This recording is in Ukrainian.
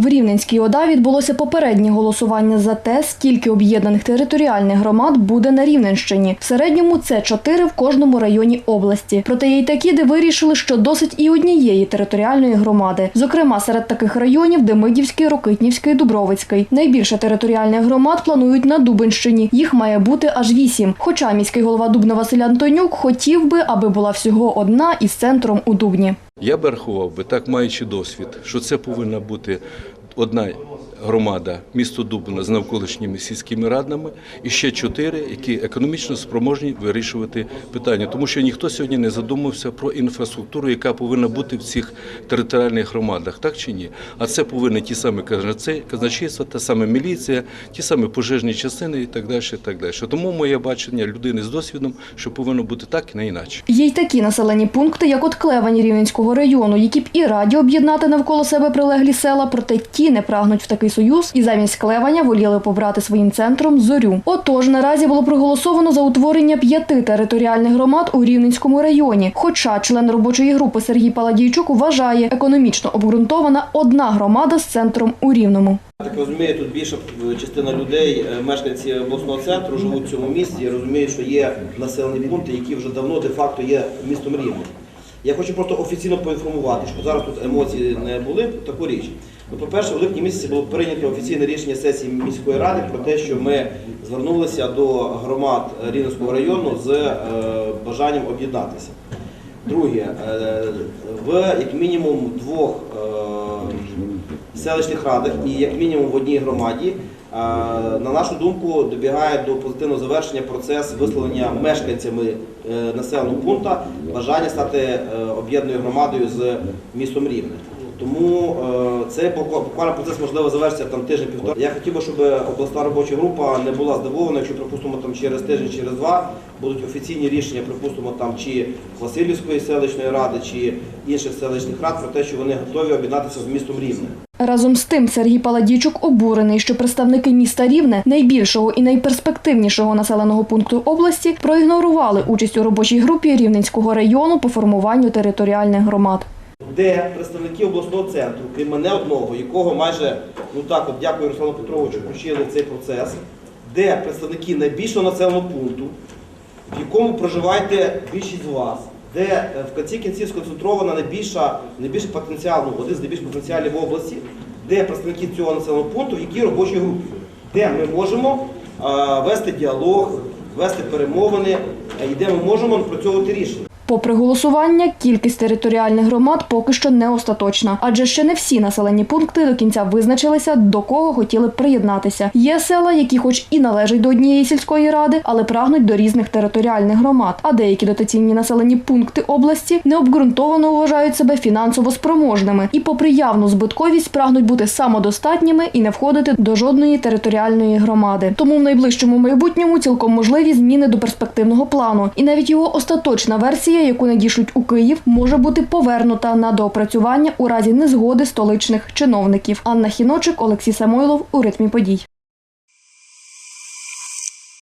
В Рівненській ОДА відбулося попереднє голосування за те, скільки об'єднаних територіальних громад буде на Рівненщині. В середньому це чотири в кожному районі області. Проте є й такі, де вирішили, що досить і однієї територіальної громади. Зокрема, серед таких районів Демидівський, Рокитнівський, Дубровицький. Найбільше територіальних громад планують на Дубенщині. Їх має бути аж вісім. Хоча міський голова Дубна Василь Антонюк хотів би, аби була всього одна із центром у Дубні. Я би рахував би, так маючи досвід, що це повинна бути одна громада, місто Дубно з навколишніми сільськими радами, і ще чотири, які економічно спроможні вирішувати питання. Тому що ніхто сьогодні не задумався про інфраструктуру, яка повинна бути в цих територіальних громадах, так чи ні? А це повинні ті самі казначей- казначейства, та саме міліція, ті самі пожежні частини і так далі. І так далі. Тому моє бачення людини з досвідом, що повинно бути так і не інакше. Є й такі населені пункти, як от Клевані Рівненського району, які б і раді об'єднати навколо себе прилеглі села, проте ті не прагнуть в такий союз і замість Клеваня воліли побрати своїм центром зорю. Отож, наразі було проголосовано за утворення п'яти територіальних громад у Рівненському районі. Хоча член робочої групи Сергій Паладійчук вважає, економічно обґрунтована одна громада з центром у Рівному. Так розумію, тут більша частина людей, е, мешканці обласного центру, живуть в цьому місті і розуміють, що є населені пункти, які вже давно де-факто є містом Рівнем. Я хочу просто офіційно поінформувати, що зараз тут емоції не були таку річ. Ну, по-перше, в липні місяці було прийнято офіційне рішення сесії міської ради про те, що ми звернулися до громад Рівненського району з е, бажанням об'єднатися. Друге, е, в як мінімум двох е, селищних радах і як мінімум в одній громаді, на нашу думку, добігає до позитивного завершення процес висловлення мешканцями е, населеного пункту бажання стати е, об'єднаною громадою з містом Рівне. Тому е, це буква- буквально процес можливо завершиться там тиждень-півтора. Я хотів би, щоб обласна робоча група не була здивована, якщо припустимо там через тиждень, через два будуть офіційні рішення, припустимо там чи Васильівської селищної ради, чи інших селищних рад про те, що вони готові об'єднатися з містом Рівне. Разом з тим Сергій Паладійчук обурений, що представники міста Рівне, найбільшого і найперспективнішого населеного пункту області, проігнорували участь у робочій групі Рівненського району по формуванню територіальних громад. Де представники обласного центру, крім мене одного, якого майже, ну так, от дякую Руслану Петровичу, включили цей процес, де представники найбільшого населеного пункту, в якому проживаєте більшість з вас, де е, в кінці кінців сконцентрована найбільша, найбільший потенціал, ну, один з найбільших потенціалів в області, де представники цього населеного пункту, в якій робочій групі, де ми можемо е, вести діалог, вести перемовини, е, і де ми можемо напрацьовувати рішення. Попри голосування, кількість територіальних громад поки що не остаточна, адже ще не всі населені пункти до кінця визначилися, до кого хотіли приєднатися. Є села, які, хоч і належать до однієї сільської ради, але прагнуть до різних територіальних громад. А деякі дотаційні населені пункти області необґрунтовано вважають себе фінансово спроможними і, попри явну збитковість, прагнуть бути самодостатніми і не входити до жодної територіальної громади. Тому в найближчому майбутньому цілком можливі зміни до перспективного плану, і навіть його остаточна версія, яку надішлють у Київ, може бути повернута на доопрацювання у разі незгоди столичних чиновників. Анна Хіночик, Олексій Самойлов у ритмі подій.